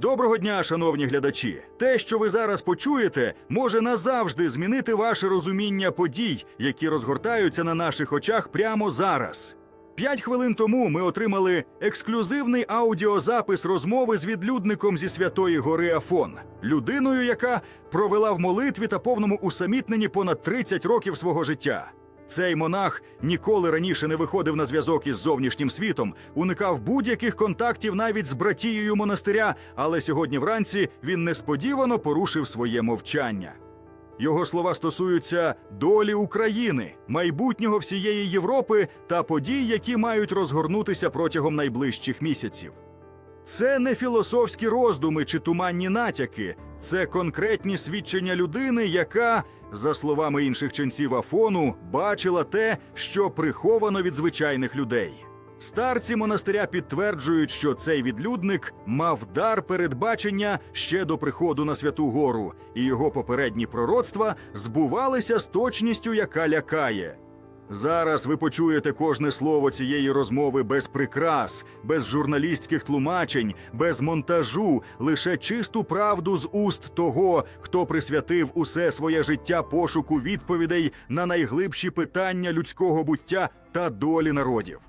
Доброго дня, шановні глядачі! Те, що ви зараз почуєте, може назавжди змінити ваше розуміння подій, які розгортаються на наших очах прямо зараз. П'ять хвилин тому ми отримали ексклюзивний аудіозапис розмови з відлюдником зі Святої Гори Афон, людиною, яка провела в молитві та повному усамітненні понад 30 років свого життя. Цей монах ніколи раніше не виходив на зв'язок із зовнішнім світом, уникав будь-яких контактів навіть з братією монастиря, але сьогодні вранці він несподівано порушив своє мовчання. Його слова стосуються долі України, майбутнього всієї Європи та подій, які мають розгорнутися протягом найближчих місяців. Це не філософські роздуми чи туманні натяки, це конкретні свідчення людини, яка, за словами інших ченців Афону, бачила те, що приховано від звичайних людей. Старці монастиря підтверджують, що цей відлюдник мав дар передбачення ще до приходу на святу гору, і його попередні пророцтва збувалися з точністю, яка лякає. Зараз ви почуєте кожне слово цієї розмови без прикрас, без журналістських тлумачень, без монтажу, лише чисту правду з уст того, хто присвятив усе своє життя пошуку відповідей на найглибші питання людського буття та долі народів.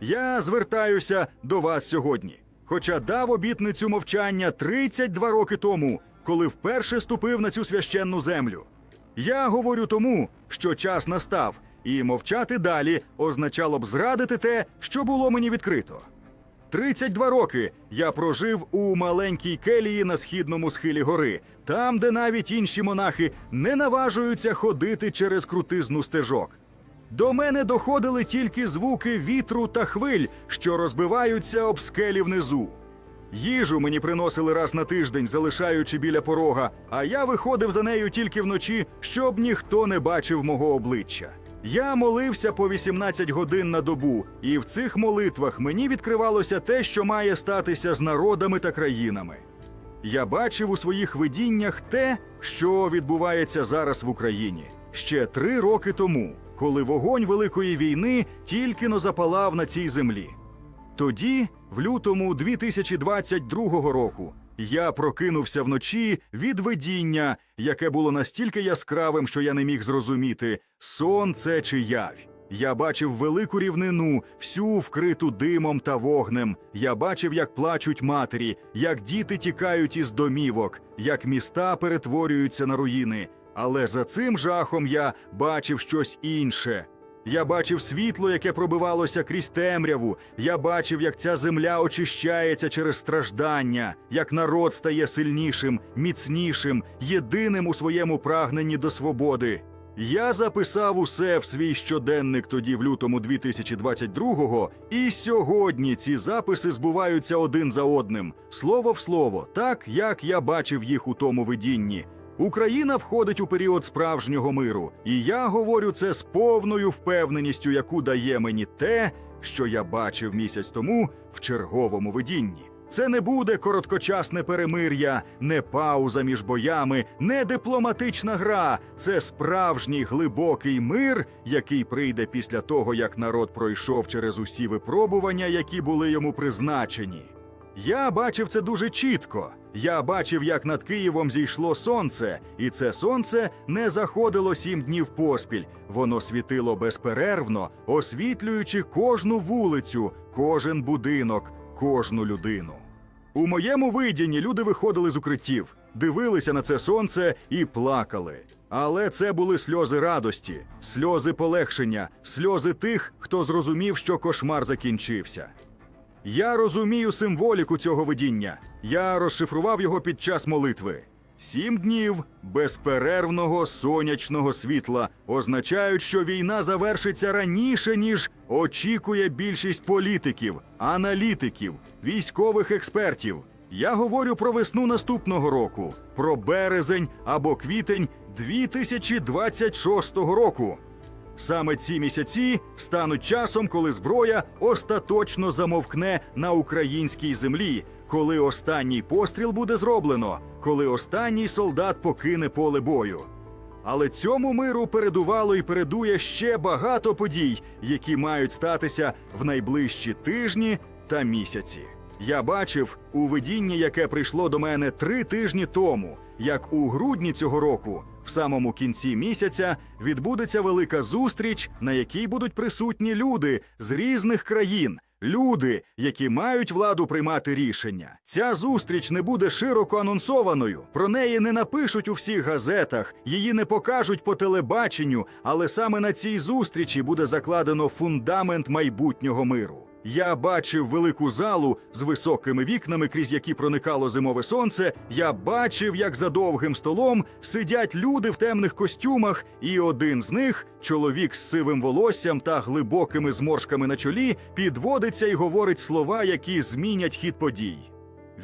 Я звертаюся до вас сьогодні, хоча дав обітницю мовчання 32 роки тому, коли вперше ступив на цю священну землю. Я говорю тому, що час настав, і мовчати далі означало б зрадити те, що було мені відкрито. 32 роки я прожив у маленькій келії на східному схилі гори, там, де навіть інші монахи не наважуються ходити через крутизну стежок. До мене доходили тільки звуки вітру та хвиль, що розбиваються об скелі внизу. Їжу мені приносили раз на тиждень, залишаючи біля порога, а я виходив за нею тільки вночі, щоб ніхто не бачив мого обличчя. Я молився по 18 годин на добу, і в цих молитвах мені відкривалося те, що має статися з народами та країнами. Я бачив у своїх видіннях те, що відбувається зараз в Україні ще три роки тому, коли вогонь Великої війни тільки но запалав на цій землі. Тоді, в лютому 2022 року, я прокинувся вночі від видіння, яке було настільки яскравим, що я не міг зрозуміти, сон це чи явь. Я бачив велику рівнину, всю вкриту димом та вогнем. Я бачив, як плачуть матері, як діти тікають із домівок, як міста перетворюються на руїни. Але за цим жахом я бачив щось інше. Я бачив світло, яке пробивалося крізь темряву. Я бачив, як ця земля очищається через страждання, як народ стає сильнішим, міцнішим, єдиним у своєму прагненні до свободи. Я записав усе в свій щоденник тоді, в лютому 2022-го, і сьогодні ці записи збуваються один за одним, слово в слово, так як я бачив їх у тому видінні. Україна входить у період справжнього миру, і я говорю це з повною впевненістю, яку дає мені те, що я бачив місяць тому в черговому видінні. Це не буде короткочасне перемир'я, не пауза між боями, не дипломатична гра. Це справжній глибокий мир, який прийде після того, як народ пройшов через усі випробування, які були йому призначені. Я бачив це дуже чітко. Я бачив, як над Києвом зійшло сонце, і це сонце не заходило сім днів поспіль. Воно світило безперервно, освітлюючи кожну вулицю, кожен будинок, кожну людину. У моєму видінні люди виходили з укриттів, дивилися на це сонце і плакали. Але це були сльози радості, сльози полегшення, сльози тих, хто зрозумів, що кошмар закінчився. Я розумію символіку цього видіння. Я розшифрував його під час молитви. Сім днів безперервного сонячного світла означають, що війна завершиться раніше, ніж очікує більшість політиків, аналітиків, військових експертів. Я говорю про весну наступного року, про березень або квітень 2026 року. Саме ці місяці стануть часом, коли зброя остаточно замовкне на українській землі, коли останній постріл буде зроблено, коли останній солдат покине поле бою. Але цьому миру передувало і передує ще багато подій, які мають статися в найближчі тижні та місяці. Я бачив у видінні, яке прийшло до мене три тижні тому, як у грудні цього року, в самому кінці місяця, відбудеться велика зустріч, на якій будуть присутні люди з різних країн. Люди, які мають владу приймати рішення. Ця зустріч не буде широко анонсованою. Про неї не напишуть у всіх газетах, її не покажуть по телебаченню, але саме на цій зустрічі буде закладено фундамент майбутнього миру. Я бачив велику залу з високими вікнами, крізь які проникало зимове сонце. Я бачив, як за довгим столом сидять люди в темних костюмах, і один з них, чоловік з сивим волоссям та глибокими зморшками на чолі, підводиться і говорить слова, які змінять хід подій.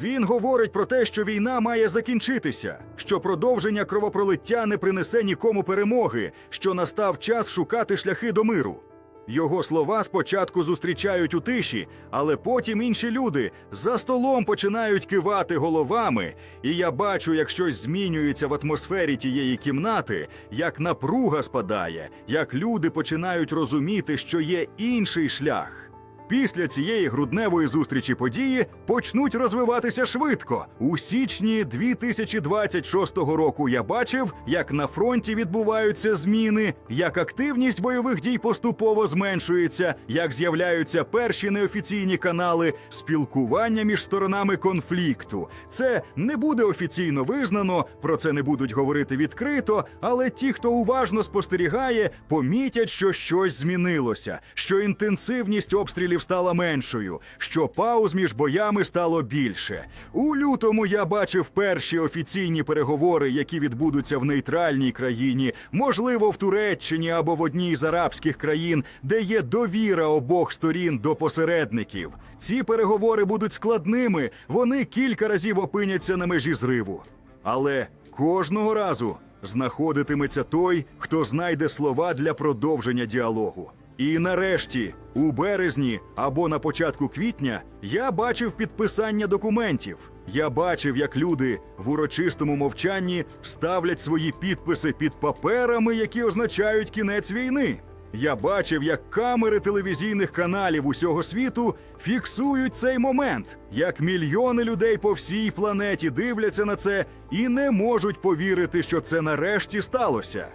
Він говорить про те, що війна має закінчитися, що продовження кровопролиття не принесе нікому перемоги, що настав час шукати шляхи до миру. Його слова спочатку зустрічають у тиші, але потім інші люди за столом починають кивати головами, і я бачу, як щось змінюється в атмосфері тієї кімнати, як напруга спадає, як люди починають розуміти, що є інший шлях. Після цієї грудневої зустрічі події почнуть розвиватися швидко. У січні 2026 року я бачив, як на фронті відбуваються зміни, як активність бойових дій поступово зменшується, як з'являються перші неофіційні канали спілкування між сторонами конфлікту. Це не буде офіційно визнано, про це не будуть говорити відкрито, але ті, хто уважно спостерігає, помітять, що щось змінилося, що інтенсивність обстрілів стала меншою, що пауз між боями стало більше. У лютому я бачив перші офіційні переговори, які відбудуться в нейтральній країні, можливо, в Туреччині або в одній з арабських країн, де є довіра обох сторін до посередників. Ці переговори будуть складними, вони кілька разів опиняться на межі зриву. Але кожного разу знаходитиметься той, хто знайде слова для продовження діалогу. І нарешті, у березні або на початку квітня, я бачив підписання документів. Я бачив, як люди в урочистому мовчанні ставлять свої підписи під паперами, які означають кінець війни. Я бачив, як камери телевізійних каналів усього світу фіксують цей момент, як мільйони людей по всій планеті дивляться на це і не можуть повірити, що це нарешті сталося.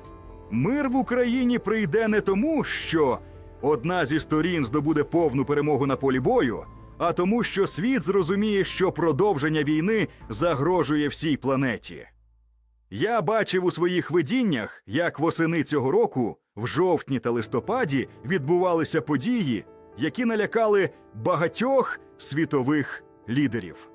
Мир в Україні прийде не тому, що одна зі сторін здобуде повну перемогу на полі бою, а тому, що світ зрозуміє, що продовження війни загрожує всій планеті. Я бачив у своїх видіннях, як восени цього року, в жовтні та листопаді, відбувалися події, які налякали багатьох світових лідерів.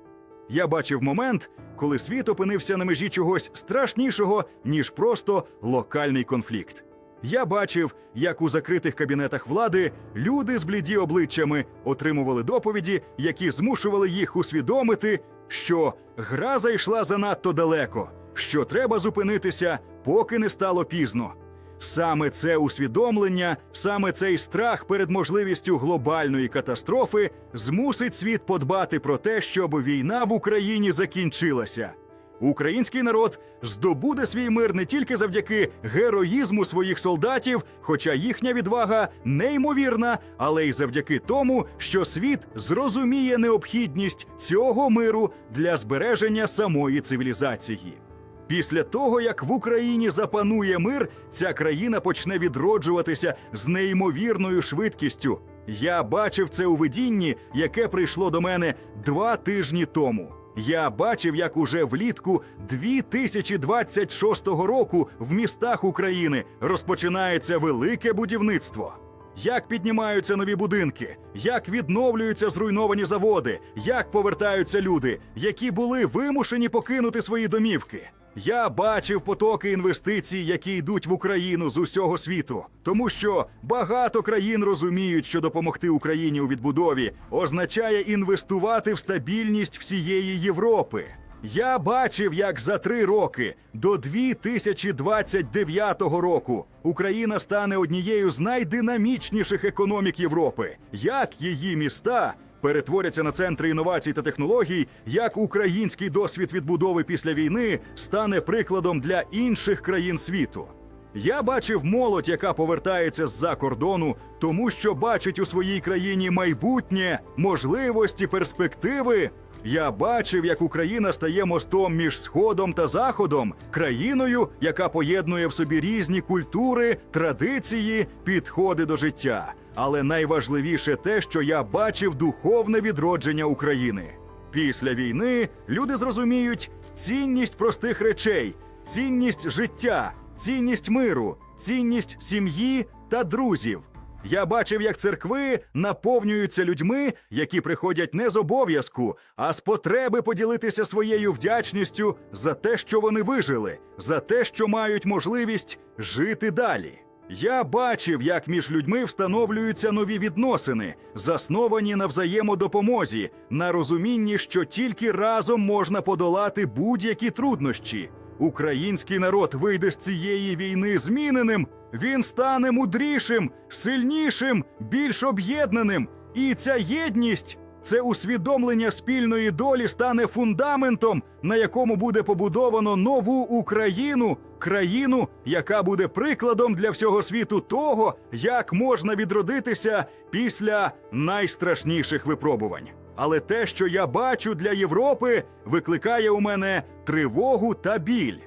Я бачив момент, коли світ опинився на межі чогось страшнішого, ніж просто локальний конфлікт. Я бачив, як у закритих кабінетах влади люди з бліді обличчями отримували доповіді, які змушували їх усвідомити, що гра зайшла занадто далеко, що треба зупинитися, поки не стало пізно. Саме це усвідомлення, саме цей страх перед можливістю глобальної катастрофи змусить світ подбати про те, щоб війна в Україні закінчилася. Український народ здобуде свій мир не тільки завдяки героїзму своїх солдатів, хоча їхня відвага неймовірна, але й завдяки тому, що світ зрозуміє необхідність цього миру для збереження самої цивілізації. Після того, як в Україні запанує мир, ця країна почне відроджуватися з неймовірною швидкістю. Я бачив це у видінні, яке прийшло до мене два тижні тому. Я бачив, як уже влітку 2026 року в містах України розпочинається велике будівництво. Як піднімаються нові будинки, як відновлюються зруйновані заводи, як повертаються люди, які були вимушені покинути свої домівки. Я бачив потоки інвестицій, які йдуть в Україну з усього світу, тому що багато країн розуміють, що допомогти Україні у відбудові означає інвестувати в стабільність всієї Європи. Я бачив, як за три роки до 2029 року Україна стане однією з найдинамічніших економік Європи. Як її міста перетворяться на центри інновацій та технологій, як український досвід відбудови після війни стане прикладом для інших країн світу. Я бачив молодь, яка повертається з-за кордону, тому що бачить у своїй країні майбутнє, можливості, перспективи. Я бачив, як Україна стає мостом між сходом та заходом, країною, яка поєднує в собі різні культури, традиції, підходи до життя. Але найважливіше те, що я бачив духовне відродження України. Після війни люди зрозуміють цінність простих речей, цінність життя, цінність миру, цінність сім'ї та друзів. Я бачив, як церкви наповнюються людьми, які приходять не з обов'язку, а з потреби поділитися своєю вдячністю за те, що вони вижили, за те, що мають можливість жити далі. Я бачив, як між людьми встановлюються нові відносини, засновані на взаємодопомозі, на розумінні, що тільки разом можна подолати будь-які труднощі. Український народ вийде з цієї війни зміненим, він стане мудрішим, сильнішим, більш об'єднаним. І ця єдність, це усвідомлення спільної долі стане фундаментом, на якому буде побудовано нову Україну, країну, яка буде прикладом для всього світу того, як можна відродитися після найстрашніших випробувань. Але те, що я бачу для Європи, викликає у мене тривогу та біль.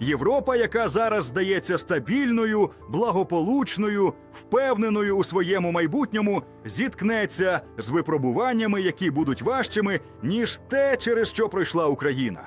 Європа, яка зараз здається стабільною, благополучною, впевненою у своєму майбутньому, зіткнеться з випробуваннями, які будуть важчими, ніж те, через що пройшла Україна.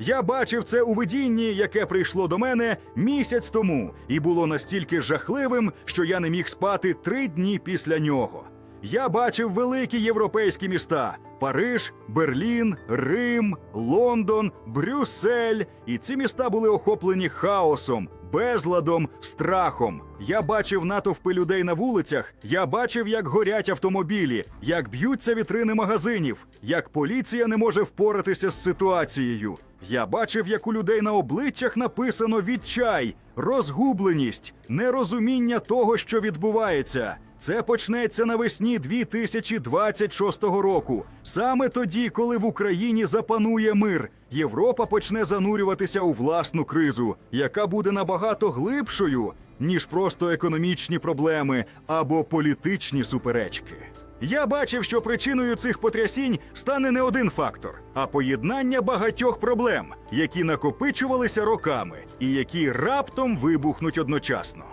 Я бачив це у видінні, яке прийшло до мене місяць тому, і було настільки жахливим, що я не міг спати три дні після нього. Я бачив великі європейські міста: Париж, Берлін, Рим, Лондон, Брюссель. І ці міста були охоплені хаосом, безладом, страхом. Я бачив натовпи людей на вулицях. Я бачив, як горять автомобілі, як б'ються вітрини магазинів, як поліція не може впоратися з ситуацією. Я бачив, як у людей на обличчях написано відчай, розгубленість, нерозуміння того, що відбувається. Це почнеться навесні 2026 року. Саме тоді, коли в Україні запанує мир, Європа почне занурюватися у власну кризу, яка буде набагато глибшою, ніж просто економічні проблеми або політичні суперечки. Я бачив, що причиною цих потрясінь стане не один фактор, а поєднання багатьох проблем, які накопичувалися роками і які раптом вибухнуть одночасно.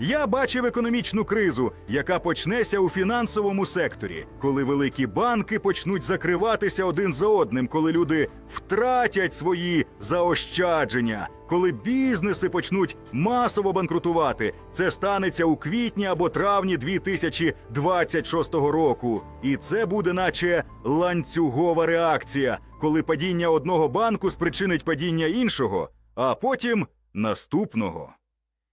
Я бачив економічну кризу, яка почнеться у фінансовому секторі, коли великі банки почнуть закриватися один за одним, коли люди втратять свої заощадження, коли бізнеси почнуть масово банкрутувати. Це станеться у квітні або травні 2026 року. І це буде, наче ланцюгова реакція, коли падіння одного банку спричинить падіння іншого, а потім наступного.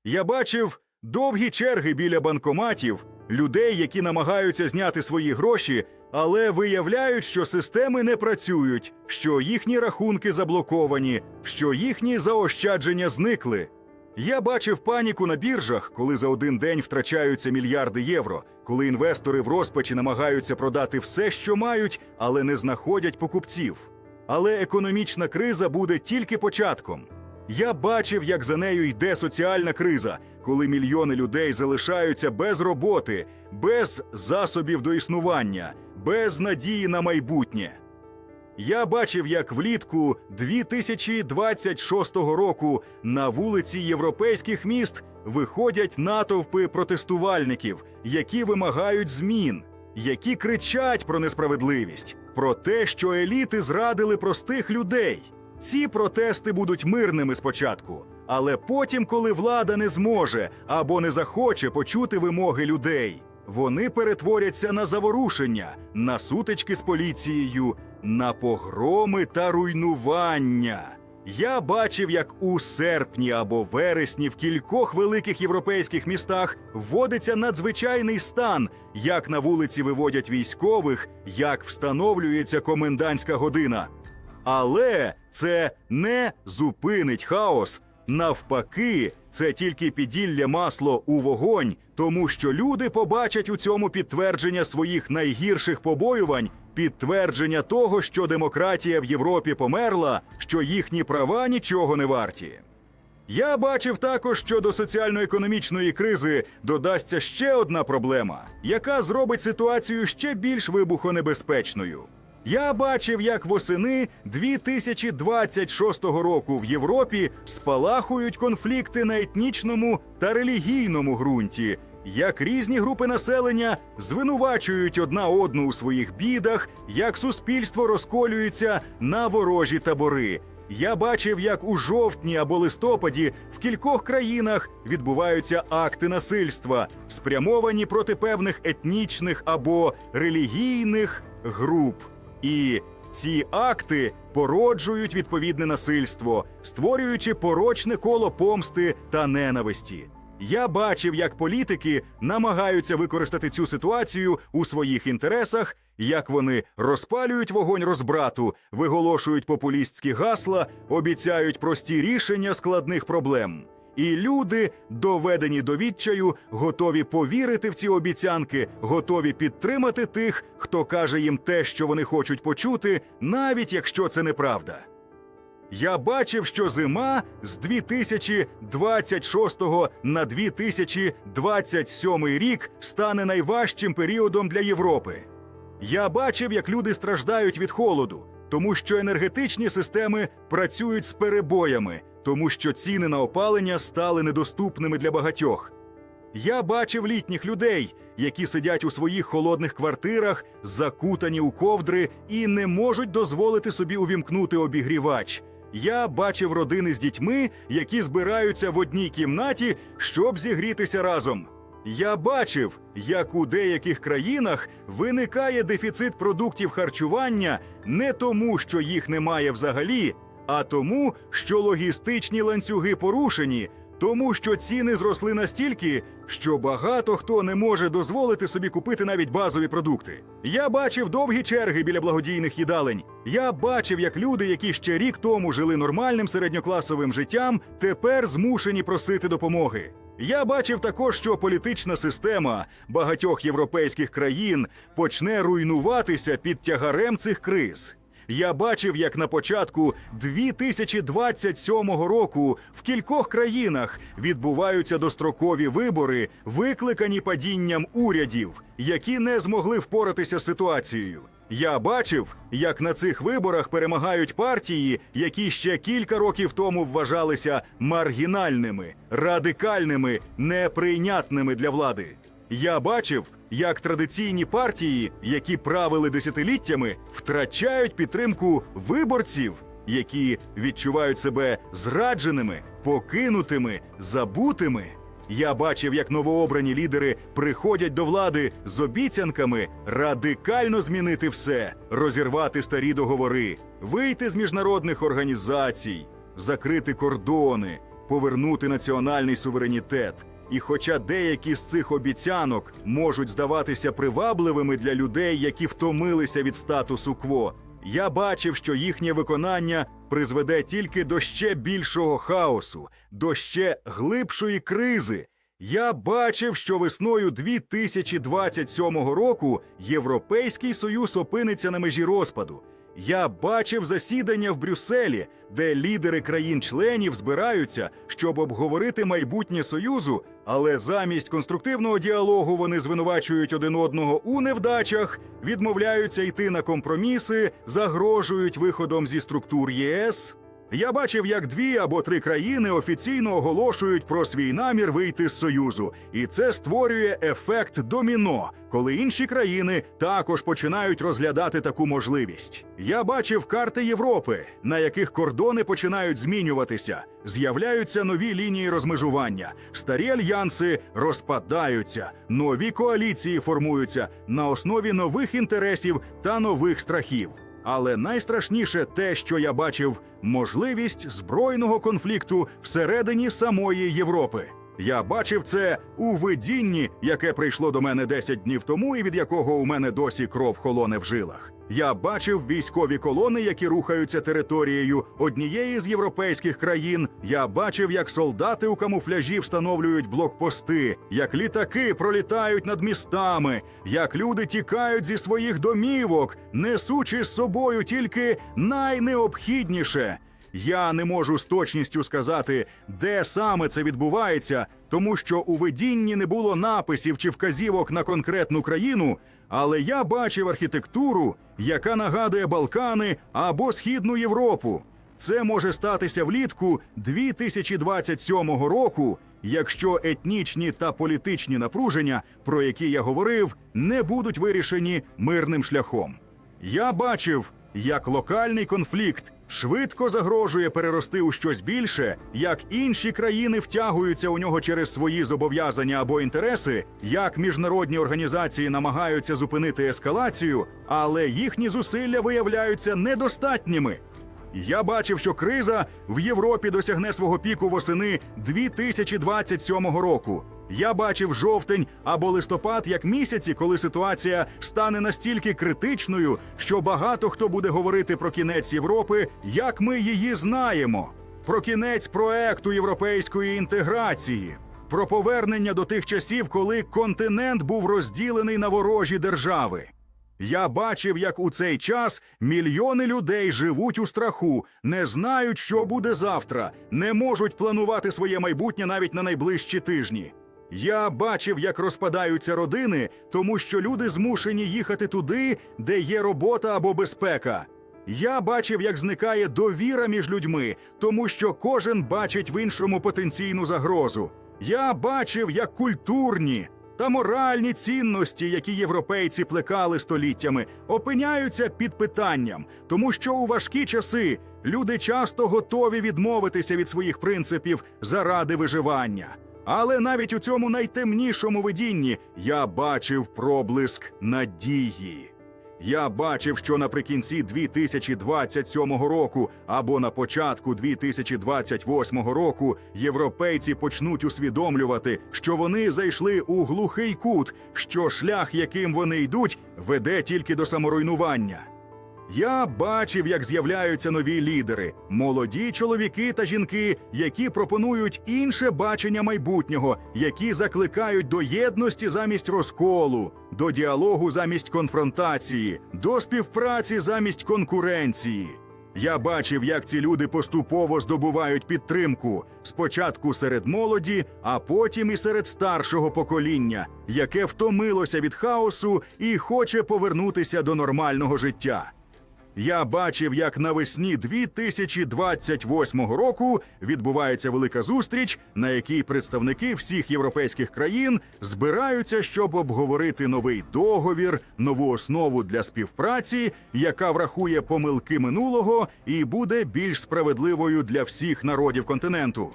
Я бачив довгі черги біля банкоматів, людей, які намагаються зняти свої гроші, але виявляють, що системи не працюють, що їхні рахунки заблоковані, що їхні заощадження зникли. Я бачив паніку на біржах, коли за один день втрачаються мільярди євро, коли інвестори в розпачі намагаються продати все, що мають, але не знаходять покупців. Але економічна криза буде тільки початком. Я бачив, як за нею йде соціальна криза, коли мільйони людей залишаються без роботи, без засобів до існування, без надії на майбутнє. Я бачив, як влітку 2026 року на вулиці європейських міст виходять натовпи протестувальників, які вимагають змін, які кричать про несправедливість, про те, що еліти зрадили простих людей. Ці протести будуть мирними спочатку, але потім, коли влада не зможе або не захоче почути вимоги людей, вони перетворяться на заворушення, на сутички з поліцією, на погроми та руйнування. Я бачив, як у серпні або вересні в кількох великих європейських містах вводиться надзвичайний стан, як на вулиці виводять військових, як встановлюється комендантська година. Але це не зупинить хаос. Навпаки, це тільки піділля масло у вогонь, тому що люди побачать у цьому підтвердження своїх найгірших побоювань, підтвердження того, що демократія в Європі померла, що їхні права нічого не варті. Я бачив також, що до соціально-економічної кризи додасться ще одна проблема, яка зробить ситуацію ще більш вибухонебезпечною. Я бачив, як восени 2026 року в Європі спалахують конфлікти на етнічному та релігійному ґрунті, як різні групи населення звинувачують одна одну у своїх бідах, як суспільство розколюється на ворожі табори. Я бачив, як у жовтні або листопаді в кількох країнах відбуваються акти насильства, спрямовані проти певних етнічних або релігійних груп. І ці акти породжують відповідне насильство, створюючи порочне коло помсти та ненависті. Я бачив, як політики намагаються використати цю ситуацію у своїх інтересах, як вони розпалюють вогонь розбрату, виголошують популістські гасла, обіцяють прості рішення складних проблем. І люди, доведені до відчаю, готові повірити в ці обіцянки, готові підтримати тих, хто каже їм те, що вони хочуть почути, навіть якщо це неправда. Я бачив, що зима з 2026 на 2027 рік стане найважчим періодом для Європи. Я бачив, як люди страждають від холоду, тому що енергетичні системи працюють з перебоями, тому що ціни на опалення стали недоступними для багатьох. Я бачив літніх людей, які сидять у своїх холодних квартирах, закутані у ковдри і не можуть дозволити собі увімкнути обігрівач. Я бачив родини з дітьми, які збираються в одній кімнаті, щоб зігрітися разом. Я бачив, як у деяких країнах виникає дефіцит продуктів харчування не тому, що їх немає взагалі, а тому, що логістичні ланцюги порушені, тому що ціни зросли настільки, що багато хто не може дозволити собі купити навіть базові продукти. Я бачив довгі черги біля благодійних їдалень. Я бачив, як люди, які ще рік тому жили нормальним середньокласовим життям, тепер змушені просити допомоги. Я бачив також, що політична система багатьох європейських країн почне руйнуватися під тягарем цих криз. Я бачив, як на початку 2027 року в кількох країнах відбуваються дострокові вибори, викликані падінням урядів, які не змогли впоратися з ситуацією. Я бачив, як на цих виборах перемагають партії, які ще кілька років тому вважалися маргінальними, радикальними, неприйнятними для влади. Я бачив, як традиційні партії, які правили десятиліттями, втрачають підтримку виборців, які відчувають себе зрадженими, покинутими, забутими. Я бачив, як новообрані лідери приходять до влади з обіцянками радикально змінити все, розірвати старі договори, вийти з міжнародних організацій, закрити кордони, повернути національний суверенітет. І хоча деякі з цих обіцянок можуть здаватися привабливими для людей, які втомилися від статусу кво, я бачив, що їхнє виконання призведе тільки до ще більшого хаосу, до ще глибшої кризи. Я бачив, що весною 2027 року Європейський Союз опиниться на межі розпаду. Я бачив засідання в Брюсселі, де лідери країн-членів збираються, щоб обговорити майбутнє союзу, але замість конструктивного діалогу вони звинувачують один одного у невдачах, відмовляються йти на компроміси, загрожують виходом зі структур ЄС. Я бачив, як дві або три країни офіційно оголошують про свій намір вийти з союзу, і це створює ефект доміно, коли інші країни також починають розглядати таку можливість. Я бачив карти Європи, на яких кордони починають змінюватися, з'являються нові лінії розмежування, старі альянси розпадаються, нові коаліції формуються на основі нових інтересів та нових страхів. Але найстрашніше те, що я бачив, можливість збройного конфлікту всередині самої Європи. Я бачив це у видінні, яке прийшло до мене 10 днів тому, і від якого у мене досі кров холоне в жилах. Я бачив військові колони, які рухаються територією однієї з європейських країн. Я бачив, як солдати у камуфляжі встановлюють блокпости, як літаки пролітають над містами, як люди тікають зі своїх домівок, несучи з собою тільки найнеобхідніше. Я не можу з точністю сказати, де саме це відбувається, тому що у видінні не було написів чи вказівок на конкретну країну, але я бачив архітектуру, яка нагадує Балкани або Східну Європу. Це може статися влітку 2027 року, якщо етнічні та політичні напруження, про які я говорив, не будуть вирішені мирним шляхом. Я бачив, як локальний конфлікт швидко загрожує перерости у щось більше, як інші країни втягуються у нього через свої зобов'язання або інтереси, як міжнародні організації намагаються зупинити ескалацію, але їхні зусилля виявляються недостатніми. Я бачив, що криза в Європі досягне свого піку восени 2027 року. Я бачив жовтень або листопад як місяці, коли ситуація стане настільки критичною, що багато хто буде говорити про кінець Європи, як ми її знаємо, про кінець проекту європейської інтеграції, про повернення до тих часів, коли континент був розділений на ворожі держави. Я бачив, як у цей час мільйони людей живуть у страху, не знають, що буде завтра, не можуть планувати своє майбутнє навіть на найближчі тижні. Я бачив, як розпадаються родини, тому що люди змушені їхати туди, де є робота або безпека. Я бачив, як зникає довіра між людьми, тому що кожен бачить в іншому потенційну загрозу. Я бачив, як культурні та моральні цінності, які європейці плекали століттями, опиняються під питанням, тому що у важкі часи люди часто готові відмовитися від своїх принципів заради виживання. Але навіть у цьому найтемнішому видінні я бачив проблиск надії. Я бачив, що наприкінці 2027 року або на початку 2028 року європейці почнуть усвідомлювати, що вони зайшли у глухий кут, що шлях, яким вони йдуть, веде тільки до саморуйнування. Я бачив, як з'являються нові лідери, молоді чоловіки та жінки, які пропонують інше бачення майбутнього, які закликають до єдності замість розколу, до діалогу замість конфронтації, до співпраці замість конкуренції. Я бачив, як ці люди поступово здобувають підтримку спочатку серед молоді, а потім і серед старшого покоління, яке втомилося від хаосу і хоче повернутися до нормального життя. Я бачив, як навесні 2028 року відбувається велика зустріч, на якій представники всіх європейських країн збираються, щоб обговорити новий договір, нову основу для співпраці, яка врахує помилки минулого і буде більш справедливою для всіх народів континенту.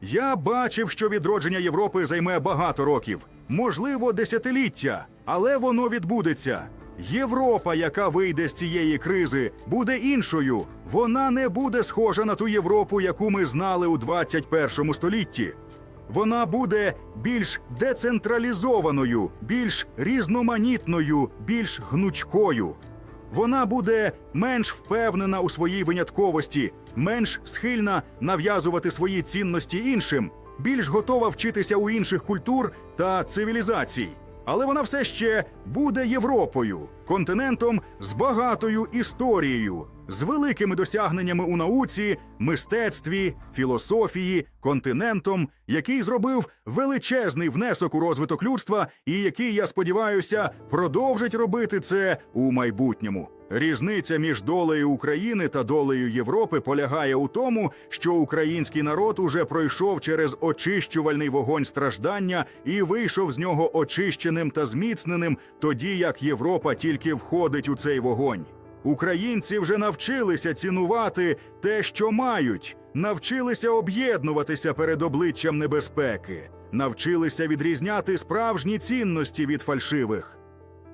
Я бачив, що відродження Європи займе багато років, можливо, десятиліття, але воно відбудеться. Європа, яка вийде з цієї кризи, буде іншою. Вона не буде схожа на ту Європу, яку ми знали у 21 столітті. Вона буде більш децентралізованою, більш різноманітною, більш гнучкою. Вона буде менш впевнена у своїй винятковості, менш схильна нав'язувати свої цінності іншим, більш готова вчитися у інших культур та цивілізацій. Але вона все ще буде Європою, континентом з багатою історією, з великими досягненнями у науці, мистецтві, філософії, континентом, який зробив величезний внесок у розвиток людства, і який, я сподіваюся, продовжить робити це у майбутньому. Різниця між долею України та долею Європи полягає у тому, що український народ уже пройшов через очищувальний вогонь страждання і вийшов з нього очищеним та зміцненим, тоді як Європа тільки входить у цей вогонь. Українці вже навчилися цінувати те, що мають, навчилися об'єднуватися перед обличчям небезпеки, навчилися відрізняти справжні цінності від фальшивих.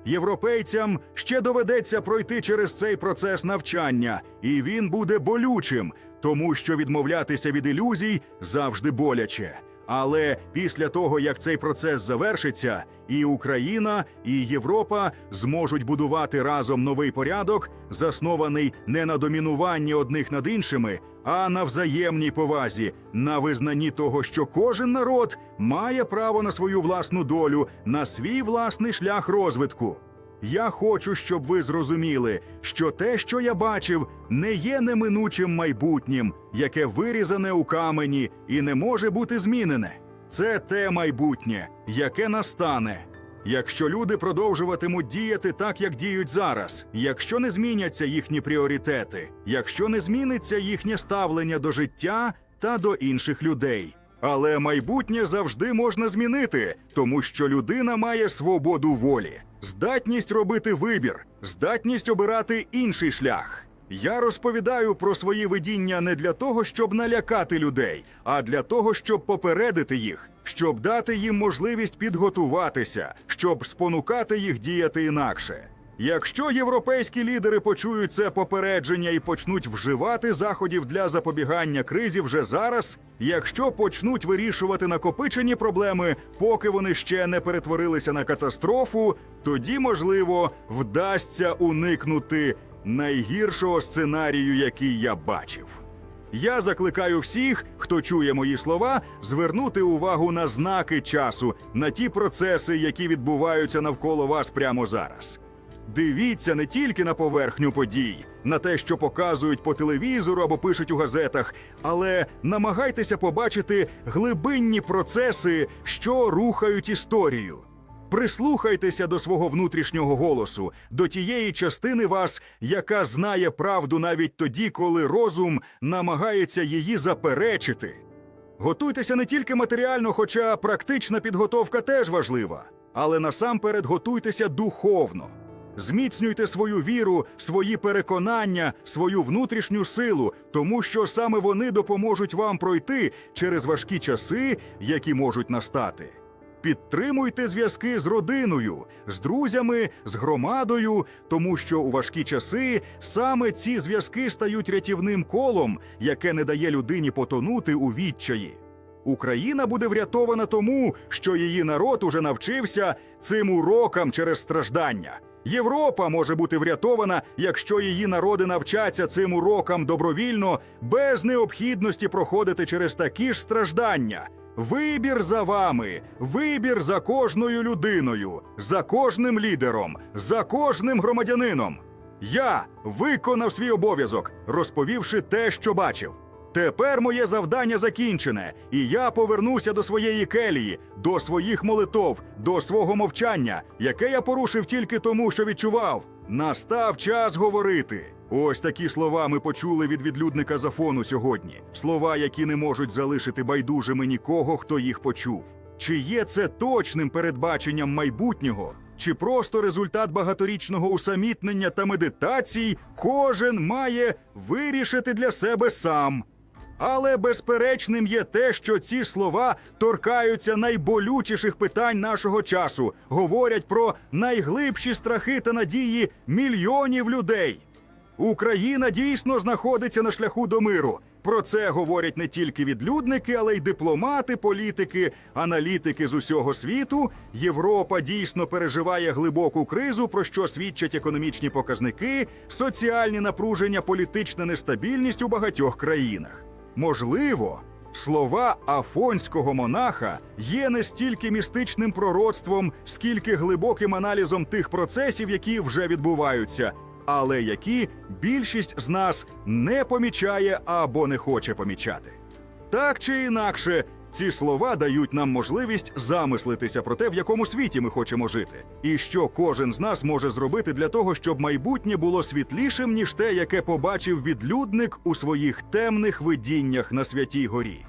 Європейцям ще доведеться пройти через цей процес навчання, і він буде болючим, тому що відмовлятися від ілюзій завжди боляче. Але після того, як цей процес завершиться, і Україна, і Європа зможуть будувати разом новий порядок, заснований не на домінуванні одних над іншими, а на взаємній повазі, на визнанні того, що кожен народ має право на свою власну долю, на свій власний шлях розвитку. Я хочу, щоб ви зрозуміли, що те, що я бачив, не є неминучим майбутнім, яке вирізане у камені і не може бути змінене. Це те майбутнє, яке настане. Якщо люди продовжуватимуть діяти так, як діють зараз, якщо не зміняться їхні пріоритети, якщо не зміниться їхнє ставлення до життя та до інших людей. Але майбутнє завжди можна змінити, тому що людина має свободу волі, здатність робити вибір, здатність обирати інший шлях. Я розповідаю про свої видіння не для того, щоб налякати людей, а для того, щоб попередити їх, щоб дати їм можливість підготуватися, щоб спонукати їх діяти інакше. Якщо європейські лідери почують це попередження і почнуть вживати заходів для запобігання кризі вже зараз, якщо почнуть вирішувати накопичені проблеми, поки вони ще не перетворилися на катастрофу, тоді можливо вдасться уникнути найгіршого сценарію, який я бачив. Я закликаю всіх, хто чує мої слова, звернути увагу на знаки часу, на ті процеси, які відбуваються навколо вас прямо зараз. Дивіться не тільки на поверхню подій, на те, що показують по телевізору або пишуть у газетах, але намагайтеся побачити глибинні процеси, що рухають історію. Прислухайтеся до свого внутрішнього голосу, до тієї частини вас, яка знає правду навіть тоді, коли розум намагається її заперечити. Готуйтеся не тільки матеріально, хоча практична підготовка теж важлива, але насамперед готуйтеся духовно. Зміцнюйте свою віру, свої переконання, свою внутрішню силу, тому що саме вони допоможуть вам пройти через важкі часи, які можуть настати. Підтримуйте зв'язки з родиною, з друзями, з громадою, тому що у важкі часи саме ці зв'язки стають рятівним колом, яке не дає людині потонути у відчаї. Україна буде врятована тому, що її народ уже навчився цим урокам через страждання. Європа може бути врятована, якщо її народи навчаться цим урокам добровільно, без необхідності проходити через такі ж страждання. Вибір за вами, вибір за кожною людиною, за кожним лідером, за кожним громадянином. Я виконав свій обов'язок, розповівши те, що бачив. Тепер моє завдання закінчене, і я повернуся до своєї келії, до своїх молитов, до свого мовчання, яке я порушив тільки тому, що відчував. Настав час говорити. Ось такі слова ми почули від відлюдника Зафону сьогодні. Слова, які не можуть залишити байдужими нікого, хто їх почув. Чи є це точним передбаченням майбутнього? Чи просто результат багаторічного усамітнення та медитацій кожен має вирішити для себе сам? Але безперечним є те, що ці слова торкаються найболючіших питань нашого часу, говорять про найглибші страхи та надії мільйонів людей. Україна дійсно знаходиться на шляху до миру. Про це говорять не тільки відлюдники, але й дипломати, політики, аналітики з усього світу. Європа дійсно переживає глибоку кризу, про що свідчать економічні показники, соціальні напруження, політична нестабільність у багатьох країнах. Можливо, слова афонського монаха є не стільки містичним пророцтвом, скільки глибоким аналізом тих процесів, які вже відбуваються, але які більшість з нас не помічає або не хоче помічати. Так чи інакше, ці слова дають нам можливість замислитися про те, в якому світі ми хочемо жити, і що кожен з нас може зробити для того, щоб майбутнє було світлішим, ніж те, яке побачив відлюдник у своїх темних видіннях на святій горі.